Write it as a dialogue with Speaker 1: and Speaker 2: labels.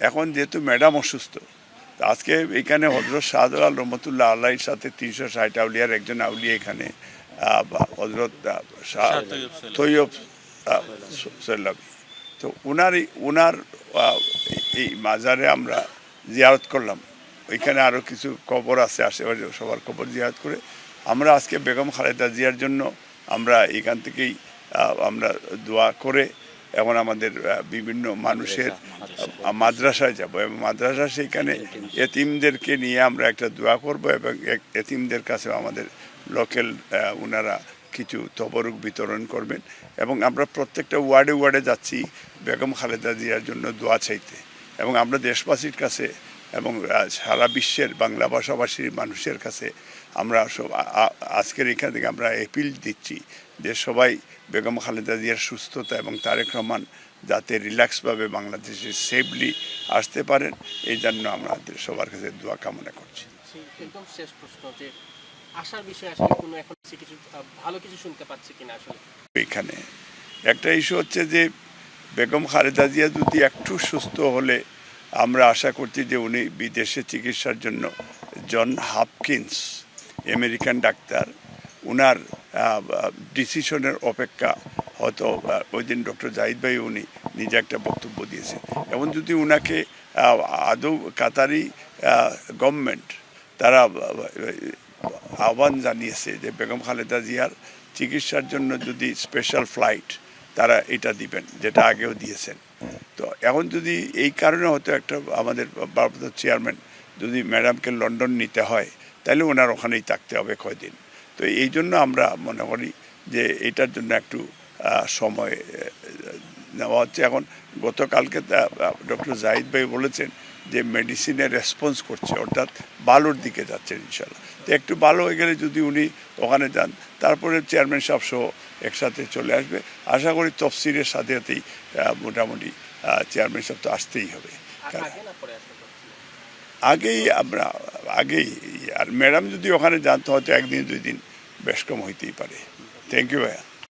Speaker 1: এখন যেহেতু ম্যাডাম অসুস্থ আজকে এখানে হজরত শাহজালাল রহমতুল্লাহ আল্লাহর সাথে তিনশো ষাট আউলিয়ার একজন আউলিয়া এখানে বা হজরত
Speaker 2: তৈয়ব
Speaker 1: তো ওনারই ওনার এই মাজারে আমরা জিয়ারত করলাম। ওইখানে আরও কিছু কবর আছে আশেপাশে সবার কবর জিয়ারত করে। আমরা আজকে বেগম খালেদা জিয়ার জন্য আমরা এখান থেকেই আমরা দোয়া করে এবং আমাদের বিভিন্ন মানুষের মাদ্রাসায় যাব। এবং মাদ্রাসা সেইখানে এতিমদেরকে নিয়ে আমরা একটা দোয়া করব এবং এতিমদের কাছে আমাদের লোকেল ওনারা কিছু তবরুক বিতরণ করবেন। এবং আমরা প্রত্যেকটা ওয়ার্ডে ওয়ার্ডে যাচ্ছি বেগম খালেদা জিয়ার জন্য দোয়া চাইতে। এবং আমরা দেশবাসীর কাছে এবং সারা বিশ্বের বাংলা ভাষাভাষীর মানুষের কাছে আমরা সব আজকের এখান থেকে আমরা অ্যাপিল দিচ্ছি যে সবাই বেগম খালেদা জিয়ার সুস্থতা এবং তারেক রহমান যাতে রিল্যাক্সভাবে বাংলাদেশে সেফলি আসতে পারেন এই জন্য আমাদের সবার কাছে দোয়া কামনা করছি।
Speaker 3: একদম শেষ প্রশ্ন যে আসার বিষয়ে আসলে কোনো এখন কিছু ভালো কিছু শুনতে পাচ্ছি কিনা আসলে?
Speaker 1: এখানে একটা ইস্যু হচ্ছে যে বেগম খালেদা জিয়া যদি একটু সুস্থ হলে আমরা আশা করছি যে উনি বিদেশে চিকিৎসার জন্য জন হাপকিন্স, আমেরিকান ডাক্তার, উনার ডিসিশনের অপেক্ষা হয়তো ওই দিন ডক্টর জাহিদ ভাই উনি নিজে একটা বক্তব্য দিয়েছেন। এবং যদি উনাকে আদৌ কাতারি গভর্নমেন্ট তারা আহ্বান জানিয়েছে যে বেগম খালেদা জিয়ার চিকিৎসার জন্য যদি স্পেশাল ফ্লাইট তারা এটা দিবেন, যেটা আগেও দিয়েছেন। তো এখন যদি এই কারণে হয়তো একটা আমাদের ভারপ্রাপ্ত চেয়ারম্যান যদি ম্যাডামকে লন্ডন নিতে হয়, তাহলে ওনার ওখানেই থাকতে হবে কয়দিন। তো এই জন্য আমরা মনে করি যে এটার জন্য একটু সময় নেওয়া হচ্ছে। এখন গতকালকে ডক্টর জাহিদ ভাই বলেছেন যে মেডিসিনে রেসপন্স করছে, অর্থাৎ ভালোর দিকে যাচ্ছেন ইনশাল্লাহ তো একটু ভালো হয়ে গেলে যদি উনি ওখানে যান, তারপরে চেয়ারম্যান সাহেব সহ একসাথে চলে আসবে। আশা করি তফসিলের সাথে সাথেই মোটামুটি চেয়ারম্যান সব তো আসতেই হবে। আগেই আমরা আগেই আর ম্যাডাম যদি ওখানে জানতে হয়তো একদিন দুই দিন বেশ কম হইতেই পারে। থ্যাংক ইউ ভাইয়া।